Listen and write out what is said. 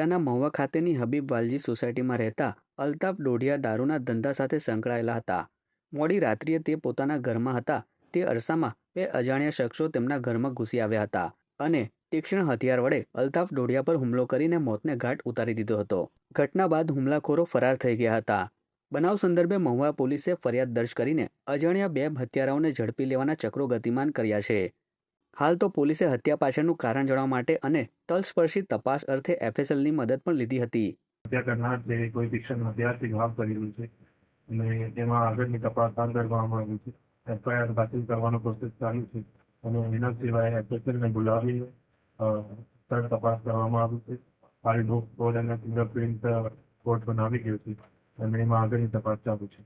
જિલ્લાના મહુવા ખાતેની હબીબ વાલજી સોસાયટીમાં રહેતા અલ્તાફ ડોઢિયા દારૂના ધંધા સાથે સંકળાયેલા હતા. મોડી રાત્રિએ તે પોતાના ઘરમાં હતા. તે અરસામાં બે અજાણ્યા શખ્સો તેમના ઘરમાં ઘૂસી આવ્યા હતા અને તીક્ષ્ણ હથિયાર વડે અલ્તાફ ડોઢિયા પર હુમલો કરીને મોતને ઘાટ ઉતારી દીધો હતો. ઘટના બાદ હુમલાખોરો ફરાર થઈ ગયા હતા. બનાવ સંદર્ભે મહુવા પોલીસે ફરિયાદ દર્જ કરીને અજાણ્યા બે હત્યારાઓને ઝડપી લેવાના ચક્રો ગતિમાન કર્યા છે. હાલ તો પોલીસે હત્યા પાછળનું કારણ જાણવા માટે અને તલસ્પર્શી તપાસ અર્થે એફએસએલની મદદ પણ લીધી હતી. હત્યા કરનાર જે કોઈ શિક્ષણ વિદ્યાર્થી જવાબ કરેલું છે અને તેમાં આગળની તપાસ હાથ ધરવામાં આવી છે. એફઆઈઆર દાખલ કરવાનો પ્રોસેસ ચાલુ છે અને એના સિવાય એફએસએલને બોલાવી સ્થળ તપાસ કરવામાં આવી છે. હાલ ડોક ફિંગરપ્રિન્ટ કોડ બનાવી ગયો છે અને એમાં આગળની તપાસ ચાલુ છે.